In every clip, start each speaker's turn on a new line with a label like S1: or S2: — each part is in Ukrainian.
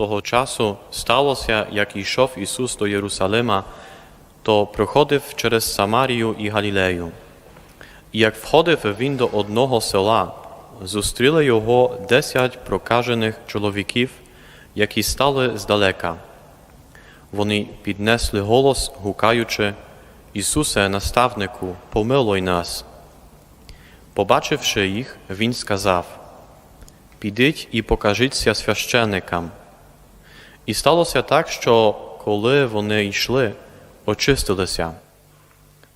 S1: Того часу сталося, як йшов Ісус до Єрусалима, то проходив через Самарію і Галілею. І як входив він до одного села, зустріли його десять прокажених чоловіків, які стали здалека. Вони піднесли голос, гукаючи, Ісусе, наставнику, помилуй нас. Побачивши їх, він сказав, Підіть і покажіться священикам. І сталося так, що коли вони йшли, очистилися.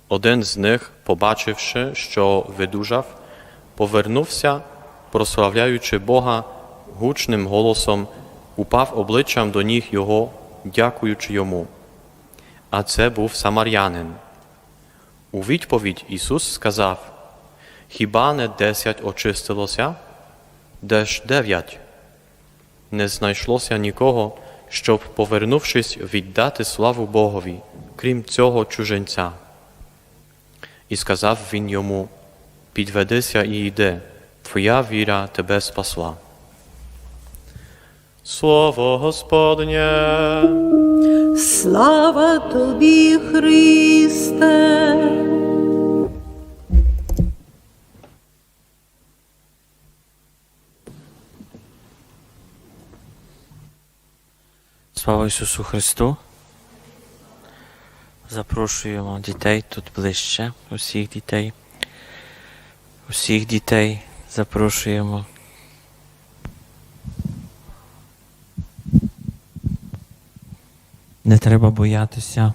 S1: Один з них, побачивши, що видужав, повернувся, прославляючи Бога гучним голосом, упав обличчям до ніг його, дякуючи йому. А це був самарянин. У відповідь Ісус сказав: Хіба не десять очистилося? Де ж дев'ять? Не знайшлося нікого, щоб, повернувшись, віддати славу Богові, крім цього чужинця. І сказав він йому: Підведися і йди, твоя віра тебе спасла. Слово Господнє.
S2: Слава тобі, Христе.
S3: Слава Ісусу Христу. Запрошуємо дітей тут ближче, усіх дітей. Усіх дітей запрошуємо. Не треба боятися.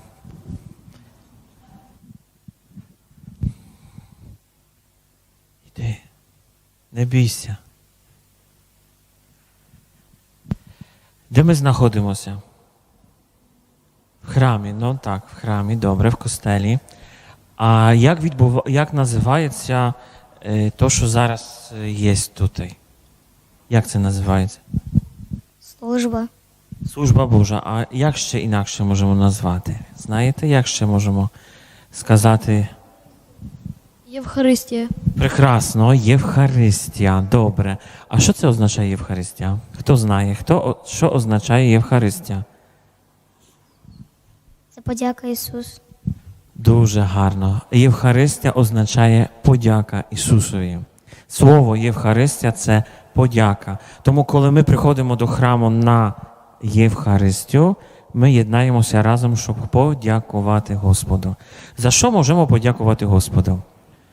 S3: Йди, не бійся. Де ми знаходимося? В храмі, ну так, в храмі, добре, в костелі. А як відбув... як називається е, то, що зараз е, є тут? Як це називається?
S4: Служба.
S3: Служба Божа. А як ще інакше можемо назвати? Знаєте, як ще можемо сказати?
S4: Євхаристія.
S3: Прекрасно, Євхаристія. Добре. А що це означає Євхаристія? Хто знає? Хто, що означає Євхаристія?
S4: Це подяка Ісус.
S3: Дуже гарно. Євхаристія означає подяка Ісусові. Слово Євхаристія це подяка. Тому, коли ми приходимо до храму на Євхаристію, ми єднаємося разом, щоб подякувати Господу. За що можемо подякувати Господу?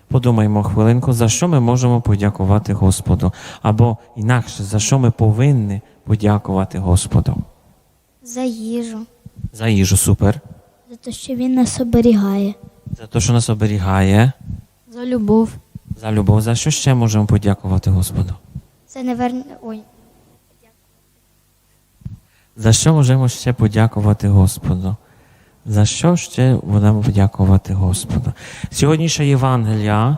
S3: Подумаймо хвилинку, за що ми можемо подякувати Господу? Або інакше, за що ми повинні подякувати Господу?
S4: За їжу.
S3: За їжу супер,
S4: За те, що Він нас оберігає.
S3: за те, що нас оберігає.
S4: За любов.
S3: За любов, за що ще можемо подякувати Господу?
S4: Це неверне. Ой.
S3: За що можемо ще подякувати Господу? За що ще будемо подякувати Господу? Сьогоднішня Євангелія,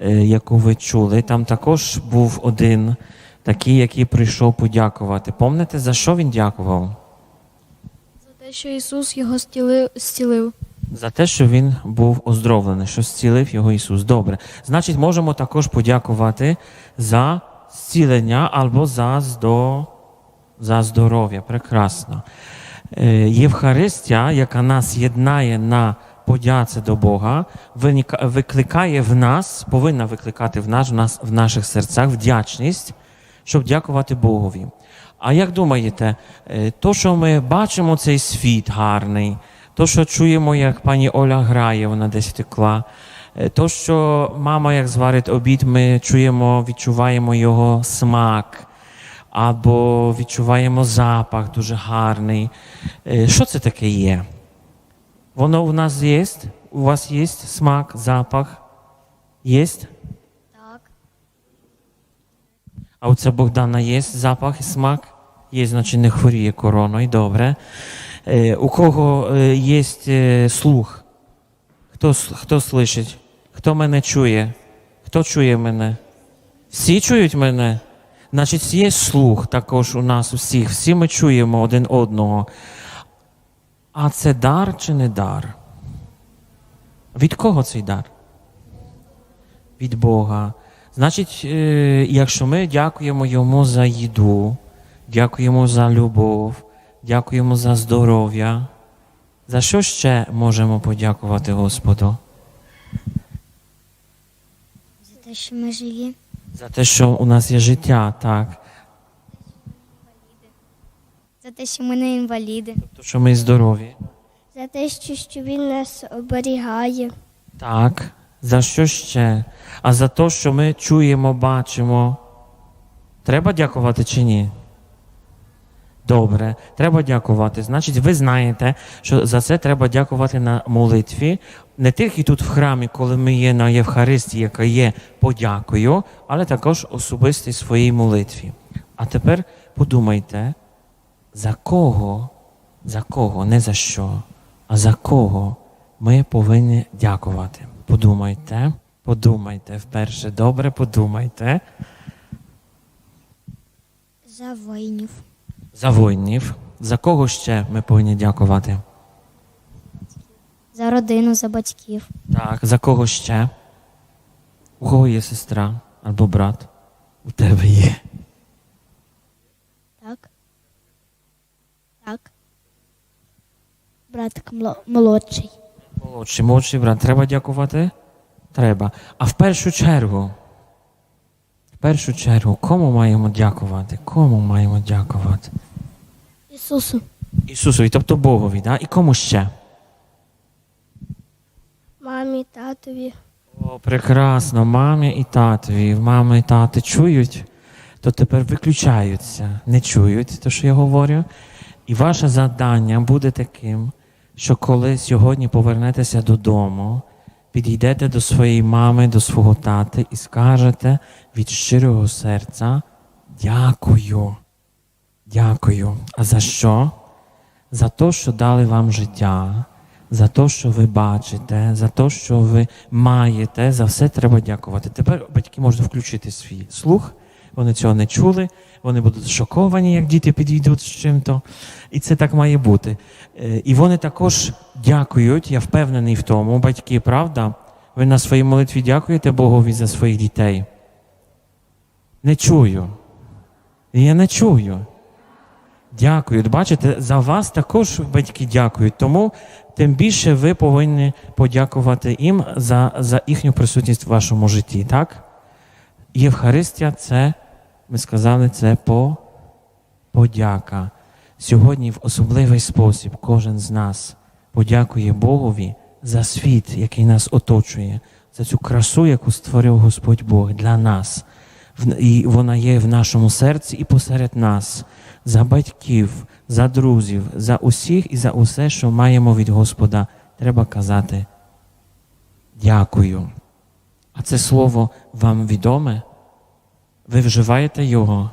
S3: е, яку ви чули, там також був один такий, який прийшов подякувати. Помните, за що він дякував?
S4: За те, що Ісус його стілив.
S3: За те, що він був оздоровлений, що зцілив його Ісус. Добре. Значить, можемо також подякувати за зцілення або за, здо... за здоров'я. Прекрасно. Е, Євхаристія, яка нас єднає на подяці до Бога, викликає в нас, повинна викликати в нас, в нас в наших серцях вдячність, щоб дякувати Богові. А як думаєте, е, то, що ми бачимо цей світ гарний, то, що чуємо, як пані Оля грає, вона десь втекла, е, то, що мама, як зварить обід, ми чуємо, відчуваємо його смак, або відчуваємо запах дуже гарний. Е, Що це таке є? Воно у нас є? У вас є смак, запах? Є?
S4: Так.
S3: А у це Богдана є запах і смак? Є, значить, не хворіє короною, добре. Е, у кого е, є слух? Хто, хто слышить? Хто мене чує? Хто чує мене? Всі чують мене? Значить, є слух також у нас усіх. Всі ми чуємо один одного. А це дар чи не дар? Від кого цей дар? Від Бога. Значить, е, якщо ми дякуємо йому за їду, дякуємо за любов, дякуємо за здоров'я. За що ще можемо подякувати Господу?
S4: За те, що ми живі.
S3: За те, що у нас є життя, так.
S4: За те, що ми не інваліди.
S3: То, що ми здорові.
S4: За те, що, що він нас оберігає.
S3: Так. За що ще? А за те, що ми чуємо, бачимо. Треба дякувати чи ні? Добре, треба дякувати. Значить, ви знаєте, що за це треба дякувати на молитві. Не тільки тут в храмі, коли ми є на Євхаристії, яка є подякою, але також особистій своїй молитві. А тепер подумайте, за кого, за кого, не за що, а за кого ми повинні дякувати. Подумайте, подумайте вперше, добре подумайте
S4: За воїнів.
S3: за воїнів. За кого ще ми повинні дякувати?
S4: За родину, за батьків.
S3: Так, за кого ще? У кого є сестра або брат? У тебе є.
S4: Так. Так. Братик мло- молодший.
S3: Молодший, молодший брат. Треба дякувати? Треба. А в першу чергу, в першу чергу, кому маємо дякувати? Кому маємо дякувати?
S4: Ісусу.
S3: Ісусові, тобто Богові, да? і кому ще?
S4: Мамі, татові.
S3: О, прекрасно, мамі і татові. Мами і тати чують, то тепер виключаються, не чують те, що я говорю. І ваше завдання буде таким, що коли сьогодні повернетеся додому, підійдете до своєї мами, до свого тати і скажете від щирого серця дякую. Дякую. А за що? За те, що дали вам життя, за те, що ви бачите, за те, що ви маєте, за все треба дякувати. Тепер батьки можуть включити свій слух. Вони цього не чули, вони будуть шоковані, як діти підійдуть з чим-то. І це так має бути. Е, І вони також дякують, я впевнений в тому, батьки, правда? Ви на своїй молитві дякуєте Богові за своїх дітей? Не чую. Я не чую. Дякують. Бачите, за вас також батьки дякують. Тому тим більше ви повинні подякувати їм за, за їхню присутність в вашому житті. Так? Євхаристія це, ми сказали, це по подяка. Сьогодні в особливий спосіб кожен з нас подякує Богові за світ, який нас оточує, за цю красу, яку створив Господь Бог для нас. І вона є в нашому серці і посеред нас, за батьків, за друзів, за усіх і за усе, що маємо від Господа, треба казати дякую. А це слово вам відоме? Ви вживаєте його?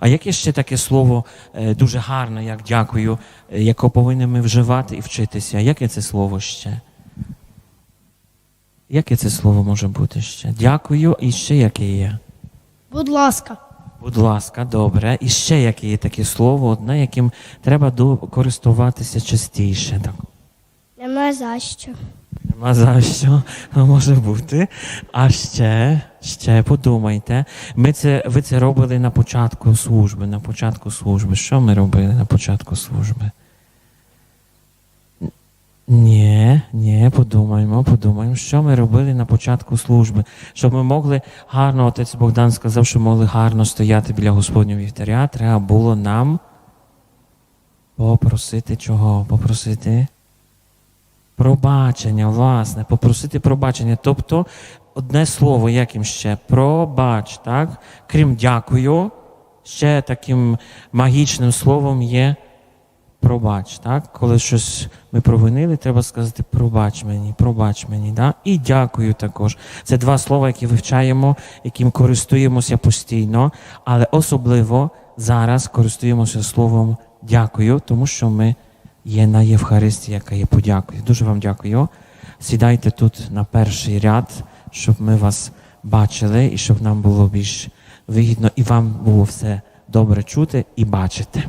S3: А яке ще таке слово е, дуже гарне, як дякую, е, яке повинні ми вживати і вчитися? Яке це слово ще? Яке це слово може бути ще? Дякую і ще яке є?
S5: Будь ласка,
S3: Будь ласка, добре. І ще яке є таке слово, одне, яким треба користуватися частіше. Так.
S4: Нема за що.
S3: Нема за що може бути. А ще, ще подумайте. Ми це, ви це робили на початку служби. На початку служби. Що ми робили на початку служби? Ні, ні, подумаємо, подумаємо, що ми робили на початку служби, щоб ми могли гарно, отець Богдан сказав, що могли гарно стояти біля Господнього вівтаря, треба було нам попросити чого? Попросити Пробачення, власне, попросити пробачення. Тобто одне слово, яким ще пробач, так? Крім дякую, ще таким магічним словом є пробач. так? Коли щось ми провинили, треба сказати пробач мені, пробач мені. Да? І дякую також. Це два слова, які вивчаємо, яким користуємося постійно, але особливо зараз користуємося словом дякую, тому що ми є на Євхаристії, яка є подякою. Дуже вам дякую. Сідайте тут на перший ряд, щоб ми вас бачили і щоб нам було більш вигідно і вам було все добре чути і бачити.